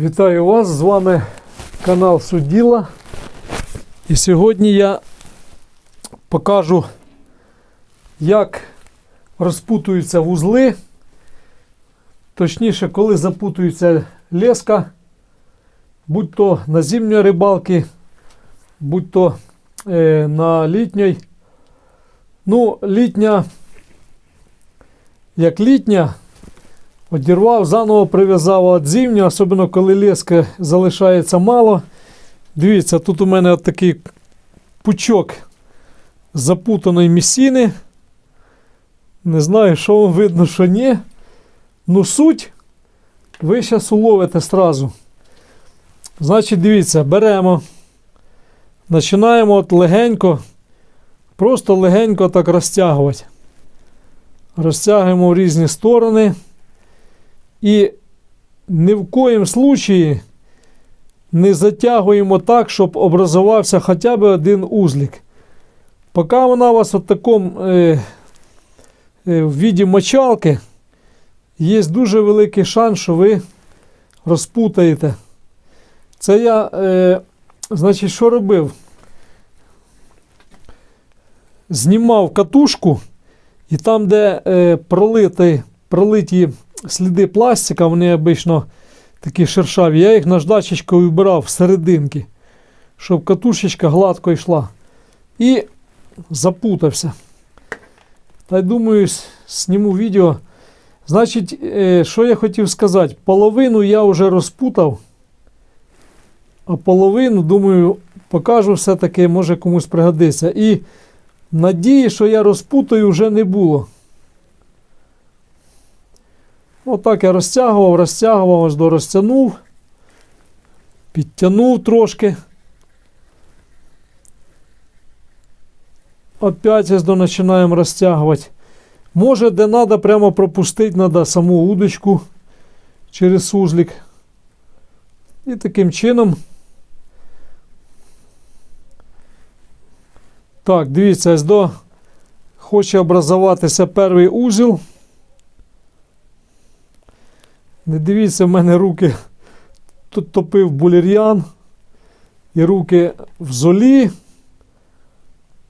Вітаю вас! З вами канал Суділа. І сьогодні я покажу, як розпутуються вузли. Точніше, коли запутується леска, будь то на зимньої рибалки, будь то е, на літньої. Ну, літня, як літня, Одірвав, заново прив'язав от зимню, особливо коли леска залишається мало. Дивіться, тут у мене от такий пучок запутаної місіни. Не знаю, що вам видно, що ні. Ну, суть ви зараз уловите сразу. Значить, дивіться, беремо. Починаємо от легенько, просто легенько так розтягувати. Розтягуємо в різні сторони. І ні в коїм случаї не затягуємо так, щоб образувався хоча б один узлик. Поки вона у вас в такому е, е, в віді мочалки, є дуже великий шанс, що ви розпутаєте. Це я, е, значить, що робив? Знімав катушку, і там, де е, пролитий, пролиті сліди пластика, вони обично такі шершаві. Я їх наждачечкою вибирав всерединки, щоб катушечка гладко йшла. І запутався. Та й думаю, зніму відео. Значить, е, що я хотів сказати? Половину я вже розпутав, а половину, думаю, покажу все-таки, може комусь пригодиться. І надії, що я розпутаю, вже не було. Отак я розтягував, розтягував, аж до розтягнув, підтягнув трошки. Опять ось починаємо розтягувати. Може, де треба, прямо пропустити, треба саму удочку через сузлик. І таким чином. Так, дивіться, ось до хоче образуватися перший узел. Не дивіться, в мене руки тут топив булір'ян, і руки в золі,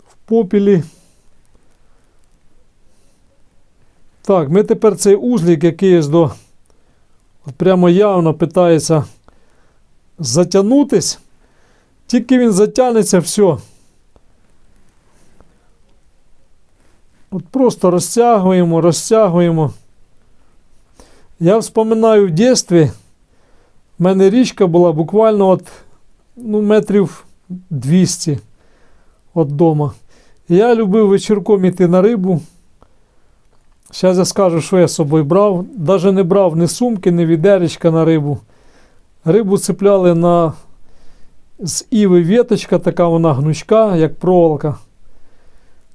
в попілі. Так, ми тепер цей узлик, який є до от прямо явно питається затягнутись, тільки він затягнеться, все. От просто розтягуємо, розтягуємо. Я вспоминаю в дитинстві, в мене річка була буквально от, ну, метрів 200 від дома. І я любив вечірком іти на рибу. Зараз я скажу, що я з собою брав. Навіть не брав ні сумки, ні відеречка на рибу. Рибу цепляли на з іви віточка, така вона гнучка, як проволока.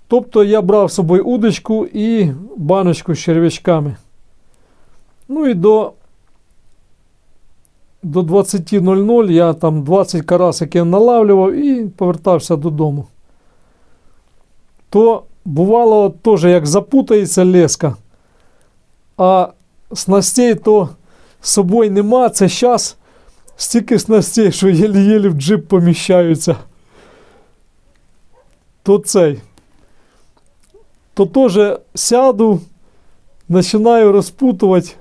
Тобто я брав з собою удочку і баночку з черв'ячками. Ну і до до 20.00 я там 20 карасиків налавлював і повертався додому. То бувало теж, як запутається леска, а снастей то з собою нема. Це зараз стільки снастей, що єлі-єлі в джип поміщаються. То цей. То теж сяду, починаю розпутувати.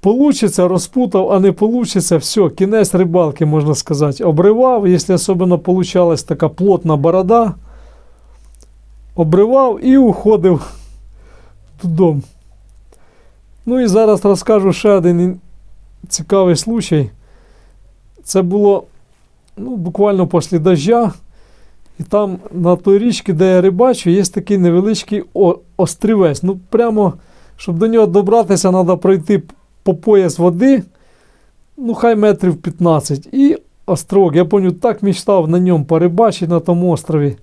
Получиться, розпутав, а не получиться, все, кінець рибалки, можна сказати. Обривав, якщо особливо получалась така плотна борода, обривав і уходив додому. Ну і зараз розкажу ще один цікавий случай. Це було ну, буквально після дождя. І там на той річці, де я рибачу, є такий невеличкий острівець. Ну, прямо, щоб до нього добратися, треба пройти по пояс води, ну хай метрів 15. І острог. Я пам'ятаю, так мечтав на ньому порибачити на тому острові.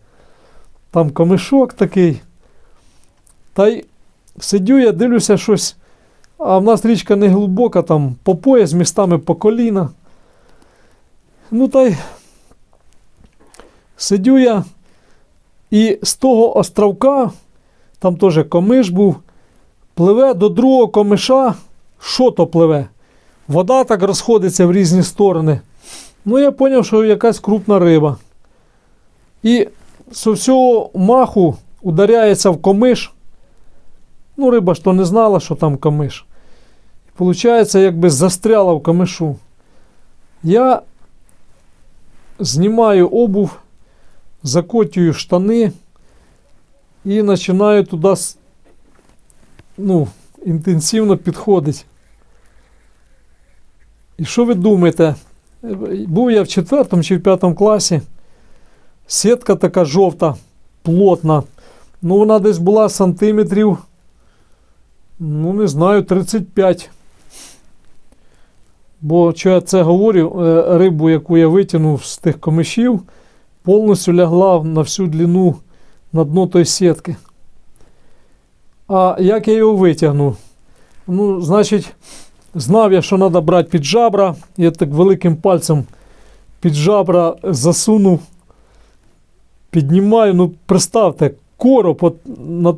Там камишок такий. Та й сидю, я дивлюся щось. А в нас річка не глибока, там по пояс, містами по коліна. Ну та й сидю я. І з того островка, там теж комиш був, пливе до другого комиша що то пливе? вода так розходиться в різні сторони. Ну, я зрозумів, що якась крупна риба. І з всього маху ударяється в комиш. Ну, риба ж то не знала, що там комиш. І виходить, якби застряла в камишу. Я знімаю обув, закотюю штани і починаю туди ну, інтенсивно підходити. І що ви думаєте? Був я в 4 чи в 5 класі. Сітка така жовта, плотна. Ну, вона десь була сантиметрів, ну, не знаю, 35. Бо що я це говорю, е, рибу, яку я витягнув з тих комишів, повністю лягла на всю длину на дно тої сітки. А як я його витягнув? Ну, значить, знав я, що треба брати під жабра. Я так великим пальцем під жабра засунув, піднімаю. Ну, представте, короб от, на,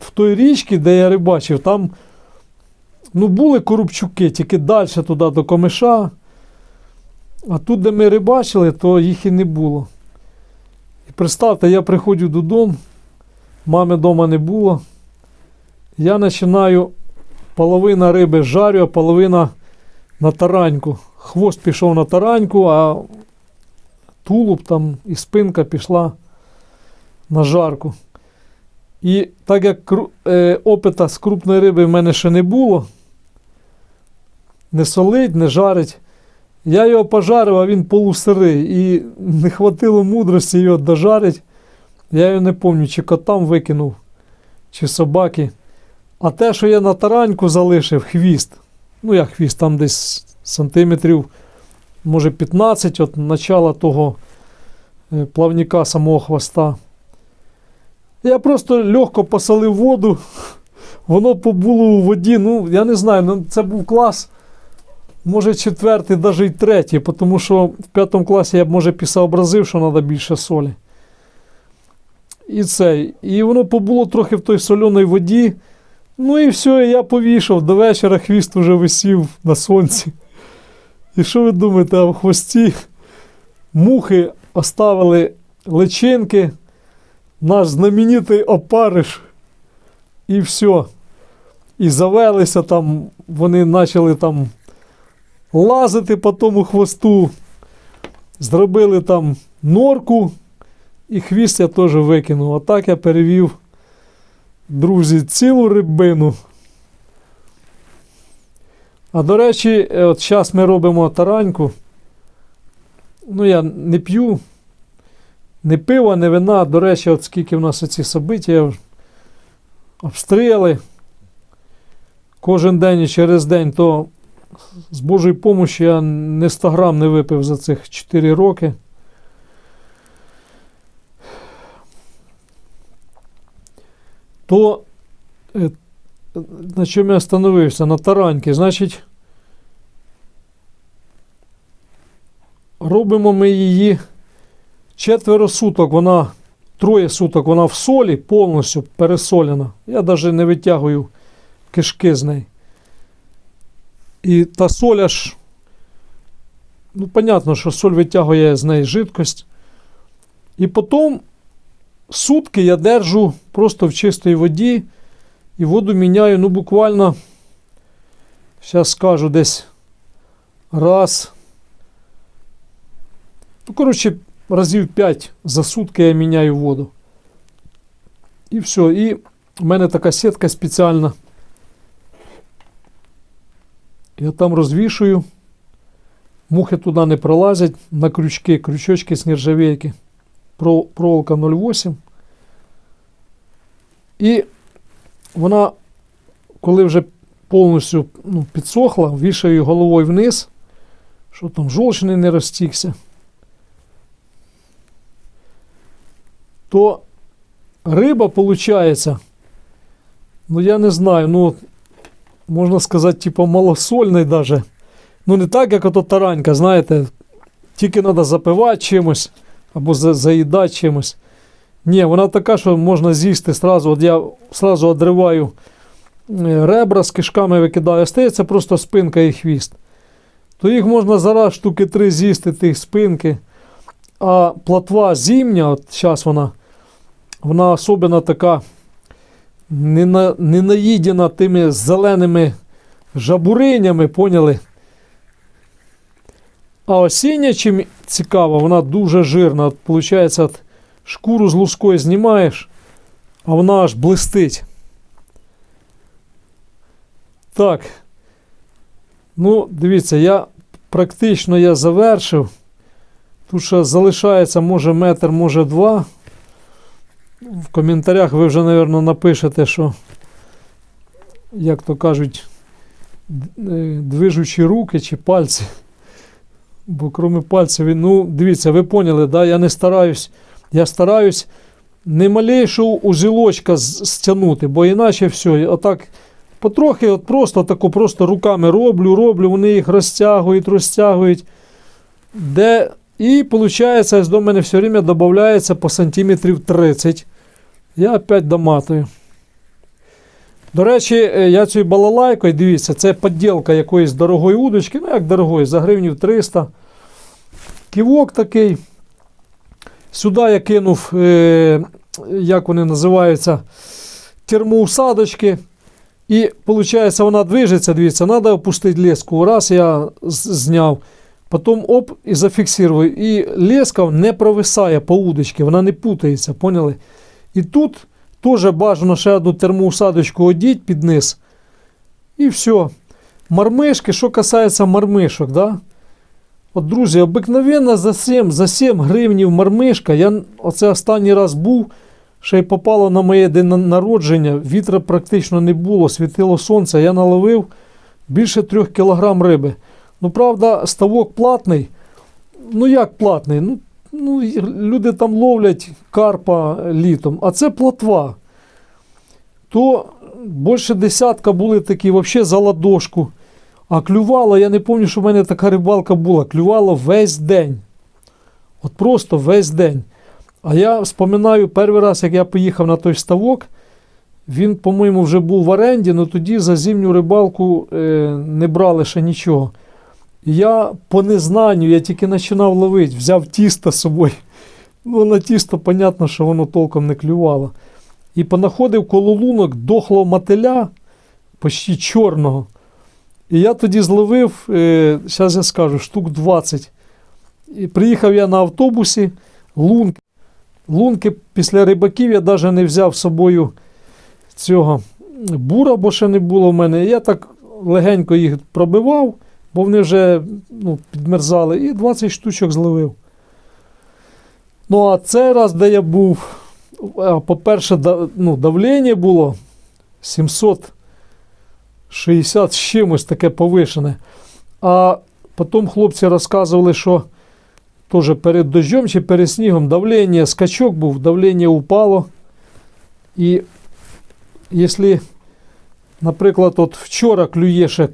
в той річці, де я рибачив, там ну, були коробчуки, тільки далі туди до комиша. А тут, де ми рибачили, то їх і не було. І представте, я приходжу додому, мами вдома не було. Я починаю половина риби жарю, а половина на тараньку. Хвост пішов на тараньку, а тулуб там і спинка пішла на жарку. І так як е, опита з крупної риби в мене ще не було, не солить, не жарить. Я його пожарив, а він полусирий. І не хватило мудрості його дожарити. Я його не пам'ятаю, чи котам викинув, чи собаки. А те, що я на тараньку залишив, хвіст. Ну, як хвіст, там десь сантиметрів, може 15 от начала того е, плавника самого хвоста. Я просто легко посолив воду, воно побуло у воді. Ну, я не знаю, ну, це був клас. Може, четвертий, навіть і третій, тому що в п'ятому класі я б, може, пісообразив, що треба більше солі. І це. І воно побуло трохи в той соляної воді. Ну і все, я повішав. До вечора хвіст уже висів на сонці. І що ви думаєте, а в хвості мухи оставили личинки, наш знаменитий опариш. І все. І завелися там, вони почали там лазити по тому хвосту, зробили там норку, і хвіст я теж викинув. А так я перевів, друзі, цілу рибину. А до речі, е, от зараз ми робимо тараньку. Ну, я не п'ю, не пива, не вина. До речі, от скільки в нас оці собиття, обстріли. Кожен день і через день, то з Божої помощі я не 100 грам не випив за цих 4 роки. То е, на чому я остановився? На тараньки. Значить, робимо ми її четверо суток, вона, троє суток, вона в солі повністю пересолена. Я навіть не витягую кишки з неї. І та соль аж, ну, понятно, що соль витягує з неї жидкость. І потім сутки я держу просто в чистій воді і воду міняю, ну, буквально, зараз скажу, десь раз. Ну, коротше, разів 5 за сутки я міняю воду. І все. І в мене така сітка спеціальна. Я там розвішую. Мухи туди не пролазять на крючки, крючочки з нержавейки. Про- Проволока 0,8. І вона, коли вже повністю ну, підсохла, вішаю головою вниз, щоб там жовчний не розтікся. То риба, виходить, ну я не знаю, ну можна сказати, типу, малосольний даже. Ну, не так, як ото таранька, знаєте, тільки треба запивати чимось або за- заїдати чимось. Ні, вона така, що можна з'їсти сразу. От я сразу одриваю е, ребра з кишками викидаю, остається просто спинка і хвіст. то їх можна зараз штуки три з'їсти тих спинки. А платва зимня, от зараз вона, вона особливо така не наїдена тими зеленими жабуринями, поняли? А осіння, чим цікаво, вона дуже жирна. От, от шкуру з лускою знімаєш, а вона аж блистить. Так. Ну, дивіться, я практично я завершив. Тут ще залишається, може, метр, може два. В коментарях ви вже, мабуть, напишете, що, як то кажуть, е, движучі руки чи пальці. Бо крім пальців, ну, дивіться, ви поняли, да? я не стараюсь. Я стараюсь не малейшого узілочка стягнути, бо іначе все, отак потрохи, от просто тако, просто руками роблю, роблю, вони їх розтягують, розтягують. Де... І виходить, до мене все время додається по сантиметрів 30. Я опять доматую. До речі, е, я цією балалайкою, дивіться, це поділка якоїсь дорогої удочки, ну як дорогої, за гривнів 300. Ківок такий. Сюди я кинув, е, як вони називаються, термоусадочки. І виходить, вона движеться, дивіться, треба опустити леску. Раз я зняв, потім оп, і зафіксую. І леска не провисає по удочці, вона не путається, поняли? І тут теж бажано ще одну термоусадочку одіть під низ. І все. Мармишки, що касається мармишок, да? От, друзі, обикновенно за 7, за 7 гривнів мармишка. Я оце останній раз був, ще й попало на моє день народження. Вітра практично не було, світило сонце. Я наловив більше 3 кілограм риби. Ну, правда, ставок платний. Ну, як платний? Ну, ну, люди там ловлять карпа літом, а це платва. То більше десятка були такі, взагалі за ладошку. А клювало, я не пам'ятаю, що в мене така рибалка була. Клювало весь день. От просто весь день. А я вспоминаю перший раз, як я поїхав на той ставок. Він, по-моєму, вже був в оренді, але тоді за зимню рибалку е, не брали ще нічого. Я по незнанню, я тільки починав ловити, взяв тісто з собою. Ну, на тісто, понятно, що воно толком не клювало. І понаходив коло лунок дохлого мотиля, почти чорного. І я тоді зловив, е, зараз я скажу, штук 20. І приїхав я на автобусі, лунки. Лунки після рибаків я навіть не взяв з собою цього бура, бо ще не було в мене. Я так легенько їх пробивав, бо вони вже ну, підмерзали, і 20 штучок зловив. Ну, а цей раз, де я був, по-перше, ну, давлення було 760 з чимось таке повишене. А потім хлопці розказували, що теж перед дощом чи перед снігом давлення, скачок був, давлення упало. І якщо, наприклад, от вчора клює ще